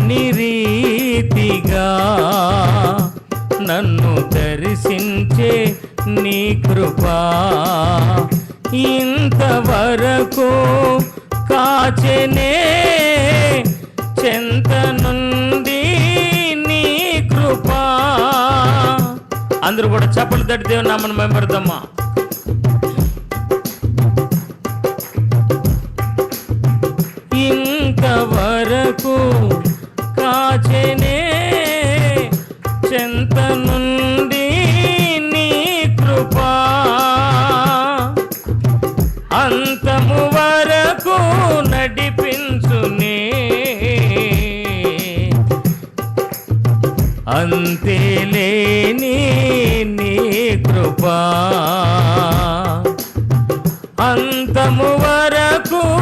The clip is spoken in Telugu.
ఎరగని రీతిగా నన్ను దర్శించే నీ కృపా. ఇంతవరకు కాచెనే చెంత నుండి నీ కృపా. అందరూ కూడా చెప్పలు తట్టి దేవుని నామను మెంబర్దమ్మా కాచెనే చెంత నుండి నీ కృపా. అంతము వరకు నడిపించునే. అంతేలేని నీ కృపా. అంతము వరకు